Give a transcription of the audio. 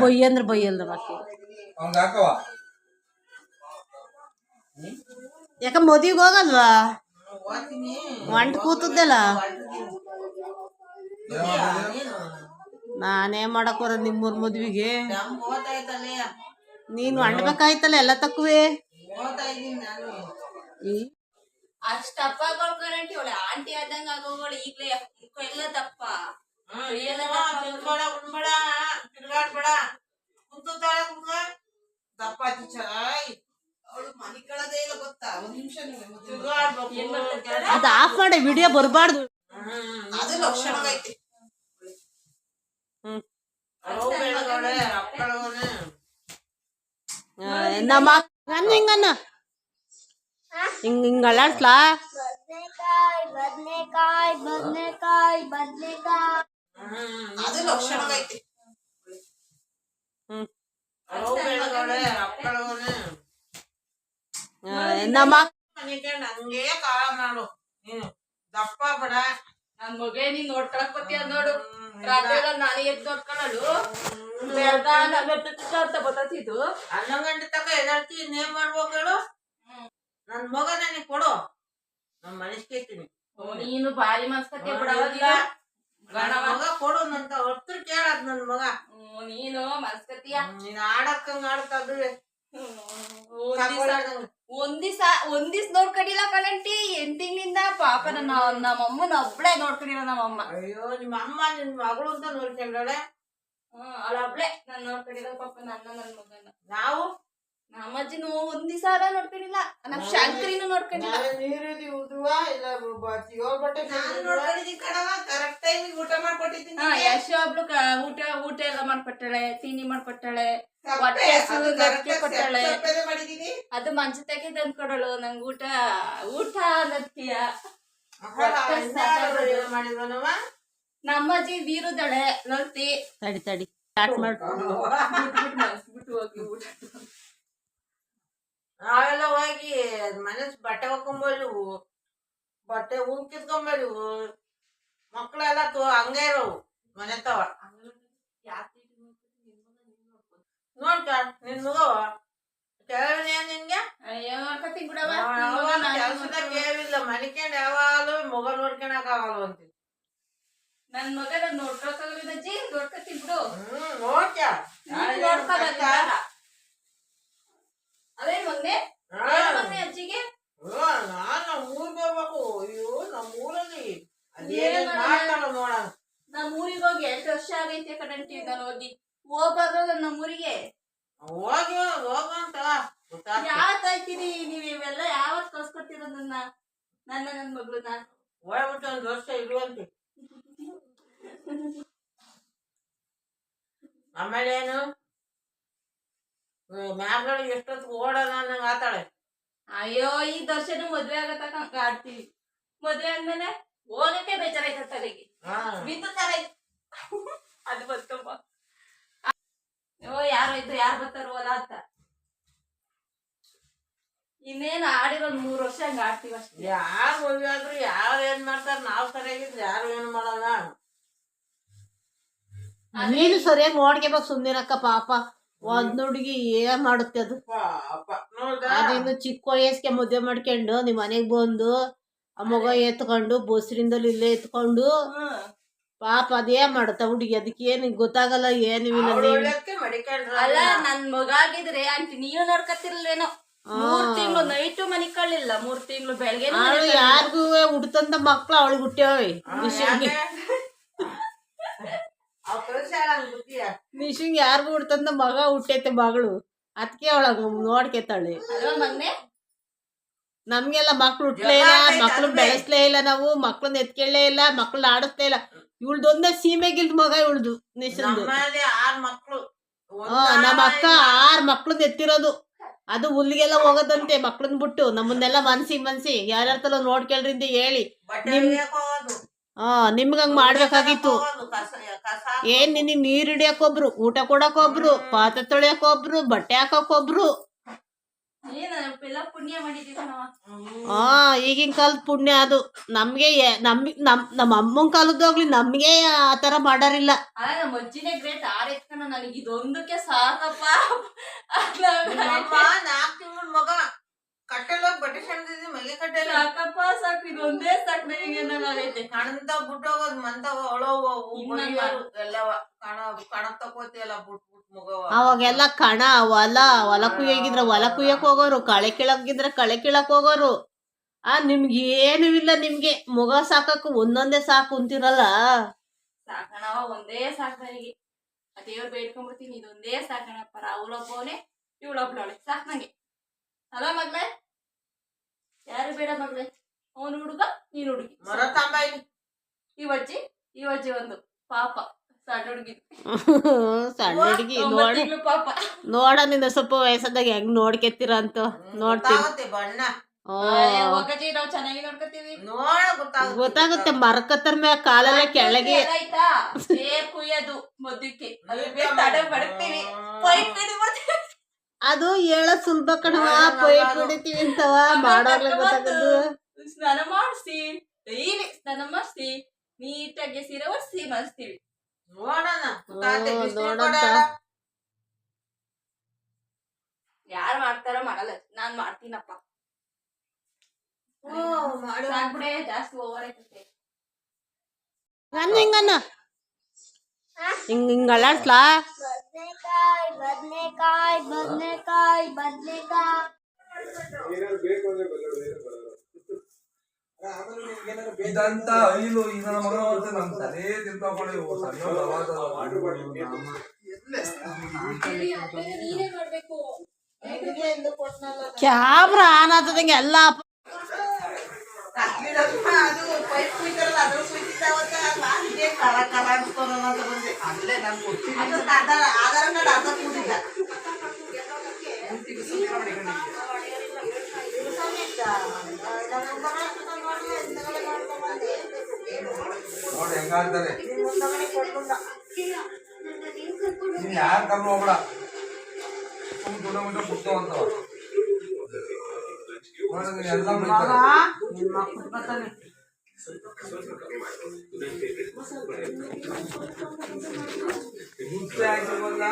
ಬೊಯ್ಯ ಅಂದ್ರೆ ಬೊಯ್ಯಲ್ದ ಬಾಕಿ. ಯಾಕ ಮದುವೆಗೆ ಹೋಗಲ್ವಾ? ಒಂಟ್ ಕೂತದ್ದಲ್ಲ? ನಾನೇ ಮಾಡಕ್ ಬರೋದು ನಿಮ್ಮೂರ್ ಮದ್ವಿಗೆ. ನೀನು ಅಂಡ್ಬೇಕಾಯ್ತಲ್ಲ ಎಲ್ಲ ತಕ್ಕುವೆ. ಈ ಅಷ್ಟ್ ಅವಳೆ ಆಂಟಿ ಆದಂಗ ಆಗೋಗಳು ಈಗ್ಲೇ ಎಲ್ಲ ದಪ್ಪ ಎಲ್ಲ ದಪ್ಪ ಉಣ್ಬೇಡ ತಿರ್ಗಾಡ್ಬೇಡ ಕುಂತಾಳೆ ಕುಂತ ದಪ್ಪಾತಿ ಚೆನ್ನಾಗಿ ಅವಳು ಮನೆ ಕಳದೇ ಇಲ್ಲ ಗೊತ್ತಾ ಒಂದ್ ನಿಮಿಷ ತಿರ್ಗಾಡ್ಬೇಕು ಅದ್ ಆಫ್ ಮಾಡಿ ವಿಡಿಯೋ ಬರ್ಬಾರ್ದು ಅದು ಲಕ್ಷಣವಾಗೈತಿ ಹ್ಮ್ ಅವು ಬೆಳಗವಳೆ ಅಪ್ಪಳವನೆ ಆ, ನಮ್ಮ ಅಕ್ಕ ಹಿಂಗನ್ನ ಹಿಂಗ್ ಹಿಂಗ್ ಅಳ್ಳಾಡ್ಸ್ಲಾ ಬದನೆಕಾಯಿ ಬದನೆಕಾಯಿ ಬದನೆಕಾಯಿ ಅದು ಆ, ನಮ್ಮ ಮನೆಗೆ ನಂಗೆ ಕಾಳ ಮಾಡು. ನೀನು ದಪ್ಪ ಬಡ ನನ್ ಮಗ ನೀನ್ ನೋಡ್ಕೊಳಕ್ ಬತ್ತೀಯ ನೋಡು. ರಾತ್ರಿ ನಾನೇ ಎದ್ದು ನೋಡ್ಕೊಳ್ಳಲು ಅಂತ ಬತ್ತಿದ್ದು ಹನ್ನೊಂದು ಗಂಟೆ ತನಕ ಎದರ್ತಿ ನೇಮ್ ಮಾಡ್ಬೇಕು ಹೇಳು? ನನ್ ಮಗ ನನಗೆ ಕೊಡು. ನಮ್ ಮನಸ್ಕೇತೀನಿ ನೀನು ಭಾರಿ ಮನ್ಸ್ಕತಿ ಬಿಡವ ಇಲ್ಲ ನನ್ ಮಗ ಕೊಡು ನಂತ ಹೊತ್ತು ಕೇಳದ್ ನನ್ ಮಗ. ನೀನು ಮನ್ಸ್ಕತಿಯ? ನೀನ್ ಆಡಕ್ಕಂಗ ಆಡ್ತದು ಒಂದಿವ್ಸ ಒಂದಿವ್ಸ ನೋಡ್ಕೊಂಡಿಲ್ಲ ಕಣಂಟಿ. ಎಂಟ್ ತಿಂಗಳಿಂದ ಪಾಪ ನನ್ನ ನಮ್ಮಮ್ಮನ ಒಬ್ಳೆ ನಮ್ಮ ಅಮ್ಮ ಅಯ್ಯೋ ನಿಮ್ಮ ಅಮ್ಮ ನಿನ್ ಮಗಳು ಅಂತ ನೋಡ್ಕೊಂಡಳೆ ಅವಳ ಒಬ್ಳೆ ನಾನ್ ನೋಡ್ಕೊಂಡಿಲ್ಲ ಪಾಪ ನನ್ನ ನನ್ ಮಗನ. ನಾವು? ನಮ್ಮ ಅಜ್ಜಿನೂ ಒಂದಿವ್ಸ ದಿವಸ ನೋಡ್ಕೊಂಡಿಲ್ಲ. ನಮ್ ಶಂಕರಿನೂ ನೋಡ್ಕೊಂಡಿಲ್ಲ. ನೀರಿದಿ ಉದುವ ಇಲ್ಲ ಏಳ್ ಬಟ್ಟೆ ನಾನು ನೋಡ್ಕೊಂಡಿದ್ದೀನಿ ಕಣವ ಕರೆಕ್ಟ್ ಟೈಮಿಗೆ ಊಟ ಮಾಡ್ಕೊಟ್ಟಿದ್ದೀನಿ ಹಾ ಯಶೋ ಒಬ್ಳು ಊಟ ಊಟ ಎಲ್ಲ ಮಾಡ್ಕೊಟ್ಟಾಳೆ ತಿಂಡಿ ಮಾಡ್ಕೊಟ್ಟಾಳೆ ಹೊಟ್ಟೆ ಹಸಿವು ಅದು ಕೊಟ್ಟಾಳೆ. ಮಂಚ ತೆಗೆದ್ ಅಂದ್ಕೊಡಳು ನಂಗೆ ಊಟ ಊಟ ಅನ್ನದ್ಕಿಯ. ನಮ್ಮಜ್ಜಿ ನಮ್ಮ ಅಜ್ಜಿ ಬೀರುದಳೆ ಲಲ್ತಿ ತಡಿ ತಡಿ ಸ್ಟಾರ್ಟ್ ಮಾಡು ಬಿಟ್ಬಿಟ್ಟು ಮನ್ಸ್ಬಿಟ್ಟು ಹೋಗಿ ಊಟ. ಹೋಗಿ ಮನೆ ಬಟ್ಟೆ ಹಾಕೊಂಬಲ್ವು ಬಟ್ಟೆ ಹೂ ಕಿತ್ಕೊಂಬಲ್ವು ಮಕ್ಕಳೆಲ್ಲ ತೋ ಹಂಗೆ ಇರೋವು ಮನೆ ತವ. ನೋಡ್ಕ ನಿನ್ ಮಗವ ಕೇಳಿನ ನಿನ್ಗೆ? ಕೆಲ್ಸದ ಕೇಳಿಲ್ಲ ಮನಿಕೊಂಡು ಯಾವಾಗಲೂ ಮಗ ನೋಡ್ಕೊಳಕ್ ಆಗಲ್ಲ ಅಂತೀನಿ ನನ್ ಮಗ ನಾನ್ ನೋಡ್ಕೊಳಕಾಗಲ್ಲ ಅಜ್ಜಿ ನೋಡ್ಕತಿ ಬಿಡು ಹ್ಮ್ ನೋಡ್ಕ ನೀನ್ ನೋಡ್ಕೊಳಲ್ಲ ಅದೇ ಮಗ್ನೆ ಏನ್ ಮಗ್ನೆ ಅಜ್ಜಿಗೆ ನಾನ್ ನಮ್ಮ ಊರ್ಗ್ ಹೋಗ್ಬೇಕು ಅಯ್ಯೋ ನಮ್ಮ ಊರಲ್ಲಿ ಏನ್ ಅದೇನ್ ಮಾಡೋಣ? ಮಾಡ್ತಾಳ ನೋಡೋಣ ನಮ್ ಊರಿಗೆ ಹೋಗಿ ಎಷ್ಟು ವರ್ಷ ಆಗೈತೆ ಕಣಂಟಿ ನಾನು ಹೋಗಿ ಹೋಗ್ಬಾರ್ದು ನಮ್ಮ ಊರಿಗೆ ಹೋಗಿ ಹೋಗಂತ ಗೊತ್ತಾಗ್ತದೆ. ಯಾವತ್ ನೀವ್ ಇವೆಲ್ಲ ಯಾವತ್ ಕಳ್ಸ್ಕೊಡ್ತೀರ ನನ್ನ ನನ್ನ ನನ್ ಮಗಳನ್ನ? ಒಂದ್ ವರ್ಷ ಇರುವಂತೆ ಆಮೇಲೆ ಏನು ಮ್ಯಾಗಳು ಎಷ್ಟೊತ್ತು ಓಡೋಣ ಅನ್ನಂಗ ಆತಾಳೆ ಅಯ್ಯೋ ಈ ದರ್ಶನ ಮದ್ವೆ ಆಗತಕ್ಕ ಆಡ್ತೀವಿ. ಮದ್ವೆ ಆದ್ಮೇಲೆ ಹೋಗಕ್ಕೆ ಬೇಜಾರಾಯ್ತ ತಲೆಗೆ. ಬಿದ್ದು ತರ ಅದು ಬರ್ತಮ್ಮ ಓ ಯಾರು ಇದ್ರು ಯಾರು ಬರ್ತಾರೋ ಅಲ್ಲ ಅಂತ. ಇನ್ನೇನು ಆಡಿರೋದ್ ಮೂರು ವರ್ಷ ಹಂಗ ಆಡ್ತೀವಿ ಅಷ್ಟೇ. ಯಾರು ಮದ್ವೆ ಆದ್ರು ಯಾರು ಏನ್ ಮಾಡ್ತಾರ ನಾವ್ ಸರಿಯಾಗಿದ್ರೆ ಯಾರು ಏನ್ ಮಾಡಲ್ಲ. ನೀನು ಸರಿಯಾಗಿ ನೋಡ್ಕೋಬೇಕು ಸುಮ್ನಿರಕ್ಕ ಪಾಪ. ಒಂದ್ ಹುಡುಗಿ ಏನ್ ಮಾಡುತ್ತೆ ಅದು? ಪಾಪ. ನೋಡ್ದ? ಅದಿನ್ನು ಚಿಕ್ಕ ವಯಸ್ಸಿಗೆ ಮದುವೆ ಮಾಡ್ಕೊಂಡು ನಿಮ್ ಮನೆಗ್ ಬಂದು ಆ ಮಗ ಎತ್ಕೊಂಡು ಬಸ್ರಿಂದಲ್ಲಿ ಇಲ್ಲೇ ಎತ್ಕೊಂಡು ಪಾಪ ಅದೇನ್ ಮಾಡುತ್ತ ಹುಡುಗಿ. ಅದಕ್ಕೆ ಏನ್ ಗೊತ್ತಾಗಲ್ಲ ಏನು ನೀವು ಅಲ್ಲ ನನ್ ಮಗ ಆಗಿದ್ರೆ ಆಂಟಿ ನೀನು ನೋಡ್ಕತಿರ್ಲೇನೋ ಮೂರ್ ತಿಂಗಳು ನೈಟು ಮನಿ ಕಳ್ಳಿಲ್ಲ ಮೂರ್ ತಿಂಗಳು ಬೆಳಗ್ಗೆ ಅವಳು ಯಾರಿಗೂ ಹುಡ್ತಂತ ಮಕ್ಳು ಅವಳಿಗೆ ಹುಟ್ಟ್ಯಾವೆ ನಿಶಿಂಗ್. ಯಾರಿಗೂ ಹುಡ್ತಂತ ಮಗ ಹುಟ್ಟೈತೆ ಮಗಳು. ಅದಕ್ಕೆ ಅವಳ ನೋಡ್ಕೆತಾಳೆ. ನಮ್ಗೆಲ್ಲ ಮಕ್ಳು ಹುಟ್ಟಲೇ ಇಲ್ಲ ಮಕ್ಳು ಬೆಳೆಸ್ಲೇ ಇಲ್ಲ ನಾವು ಮಕ್ಳನ್ನ ಎತ್ಕೊಳ್ಳೇ ಇಲ್ಲ ಮಕ್ಳನ್ನ ಆಡಿಸ್ಲೇ ಇಲ್ಲ. ಇವಳ್ದೊಂದೇ ಸೀಮೆಗಿಲ್ದ ಮಗ ಇವಳ್ದು ನಿಶಂದು. ಆರ್ ಮಕ್ಳು. ನಮ್ಮ ಅಕ್ಕ ಆರ್ ಮಕ್ಳನ್ನ ಎತ್ತಿರೋದು. ಅದು ಹುಲ್ಲಿಗೆಲ್ಲ ಹೋಗೋದಂತೆ ಮಕ್ಳನ್ ಬಿಟ್ಟು ನಮ್ಮನ್ನೆಲ್ಲ ಮನ್ಸಿ ಮನ್ಸಿ. ಯಾರ್ಯಾರ ನೋಡ್ಕೊಳ್ರಿ ಅಂತ ಹೇಳಿ. ಹಾ ನಿಮ್ಗ ಹಂಗ್ ಮಾಡ್ಬೇಕಾಗಿತ್ತು. ಏನ್ ನಿನಗ್ ನೀರ್ ಹಿಡಿಯಕ್ ಒಬ್ರು ಊಟ ಕೊಡಕ್ ಒಬ್ರು ಪಾತ್ರೆ ತೊಳಿಯಕ್ ಒಬ್ರು ಬಟ್ಟೆ ಹಾಕಕ್ ಒಬ್ರು. ಆ ಈಗಿನ ಕಾಲದ ಪುಣ್ಯ ಅದು. ನಮ್ಗೆ ನಮ್ ನಮ್ ನಮ್ಮ ಅಮ್ಮನ ಕಾಲದ್ದಾಗ್ಲಿ ನಮ್ಗೆ ಆ ತರ ಮಾಡಾರಿಲ್ಲ. ನಮ್ಮ ಅಜ್ಜಿನೇ ಗ್ರೇಟ್. ಆರೈತ್ಕಣ ನನಗೆ ಇದೊಂದಕ್ಕೆ ಸಾಕಪ್ಪ. ನಾಲ್ಕು ತಿಂಗಳ ಮಗ. ಕಟ್ಟೆಲ್ಲೋಗಿ ಬಟ್ಟೆ ಸಣ್ಣದಿದ್ದು ಮಲ್ಲಿ ಕಟ್ಟೆಲ್ಲ ಸಾಕಪ್ಪ ಸಾಕು ಇದೊಂದೇ ಸಾಕು ನನಗೆ ಅನ್ನಂಗಾಗೈತೆ ಕಣಂತ ಬಿಟ್ಟೋಗೋದ್ ಮಂತವ ಒಳವ ಎಲ್ಲವ ಕಣ ಕಣ ತಕೋತಿಯಲ್ಲ ಬಿಟ್ ಬಿಟ್ ಮಗವ. ಅವಾಗೆಲ್ಲ ಕಣ ಹೊಲ ಹೊಲ ಕುಯ್ಯೋಗಿದ್ರ ಹೊಲ ಕುಯ್ಯಕ್ ಹೋಗೋರು ಕಳೆ ಕೀಳಕ್ಕಿದ್ರೆ ಕಳೆ ಕೀಳಕ್ ಹೋಗೋರು. ಆ ನಿಮ್ಗೆ ಏನು ಇಲ್ಲ ನಿಮ್ಗೆ ಮುಗ ಸಾಕಕ್ ಒಂದೊಂದೇ ಸಾಕು ಅಂತಿರಲ್ಲ. ಸಾಕಣವ ಒಂದೇ ಸಾಕು ನನಗೆ. ದೇವ್ರು ಬೇಡ್ಕೊಂಡ್ಬಿಡ್ತೀನಿ ಇದೊಂದೇ ಸಾಕಣಪ್ಪ ರಾಹುಲೊಬ್ಬವನೇ ಇವಳೊಬ್ಳವಳೆ ಸಾಕು ನಂಗೆ. ಅಲ್ಲ ಮಗ್ಳೆ ಯಾರು ಬೇಡ ಮಗ್ಳೆ ಅವನು ಹುಡುಗ ನೀನು ಹುಡುಗಿ. ಮರ ಈ ಇಲ್ಲಿ ಇವಜ್ಜಿ ಇವಜ್ಜಿ ಒಂದು ಪಾಪ ಸಣ್ಣ ಹುಡುಗಿ. ಸಣ್ಣ ಹುಡುಗಿ ನೋಡ. ಪಾಪ. ನೋಡ ನಿನ್ನ ಸ್ವಲ್ಪ ವಯಸ್ಸದಾಗ ಹೆಂಗ್ ನೋಡ್ಕೆತ್ತೀರ ಅಂತ ನೋಡ್ತೀವಿ ಬಣ್ಣ. ನಾವು ಚೆನ್ನಾಗಿ ನೋಡ್ಕೊತೀವಿ. ನೋಡ ಗೊತ್ತಾಗುತ್ತೆ ಗೊತ್ತಾಗುತ್ತೆ ಮರಕತ್ತರ ಮ್ಯಾಗ ಕಾಲೆಲ್ಲ ಕೆಳಗೆ. ಕುಯ್ಯದು ತಡೆ ಹಿಡಿದ್ಬಿಡ್ತೀವಿ. ಅದು ಹೇಳ ಸುಲಭ ಕಣವ ಪೈಪ್ ಹಿಡಿತೀವಿ ಅಂತವ ಮಾಡೋಗ್ಲೇ ಗೊತ್ತಾಗದು. ಸ್ನಾನ ಮಾಡಿಸಿ ಡೈಲಿ ಸ್ನಾನ ಮಾಡಿಸಿ ನೀಟಾಗಿ ಸೀರೆ ಒರೆಸಿ ಮಾಡಿಸ್ತೀವಿ ನೋಡೋಣ. ಯಾರು ಮಾಡ್ತಾರ ಮಾಡಲ್ಲ. ನಾನ್ ಮಾಡ್ತೀನಪ್ಪ. ಓ, ಮಾಡು. ಸಾಕ್ಬಿಡೆ ಜಾಸ್ತಿ ಓವರ್ ನನ್ನ ಹಿಂಗನ್ನ ಹಿಂಗ್ ಹಿಂಗ್ ಅಲ್ಲಾಡ್ಸ್ಲಾ? ಬದನೆಕಾಯಿ ಬದನೆಕಾಯಿ ಬದನೆಕಾಯಿ ಬದನೆಕಾಯಿ ಇದಂತ ಐಲು ಈಗ ನಮ್ಮ ಮಗನ ಹೊರತು ನಮ್ ತಲೆ ತಿಂತಾಕೊಳ್ಳಿ ಮಾಡ್ಬೇಕು ಕ್ಯಾಮ್ರಾ ಆನ್ ಆತದಂಗೆ ಎಲ್ಲ ಅದು ಪೈಪ್ ಕುಯ್ತಾರಲ್ಲ, ಅದ್ರ ನಾನ್ ಇದೇ ಕರ ಕರ ಅನ್ಸ್ಕೊಳೋಣ ಅಂತ ಬಂದೆ. ಅದು ಆಧಾರ ಆಧಾರ ಕಾರ್ಡ್ ಅರ್ಧ ಕೂಡಿಲ್ಲ. ನೋಡಿ ಹೆಂಗಾಡ್ತಾರೆ ನೀನ್ ಯಾರ್ ಕರ್ಮ ಹೋಗ್ಬೇಡ? ಸುಮ್ ದುಡ್ಡು ಮುಟ್ಟ ಕುಡ್ತೋ ಅಂತವ ನೋಡಿ ನೀನ್ ಎಲ್ಲ ಮಗ,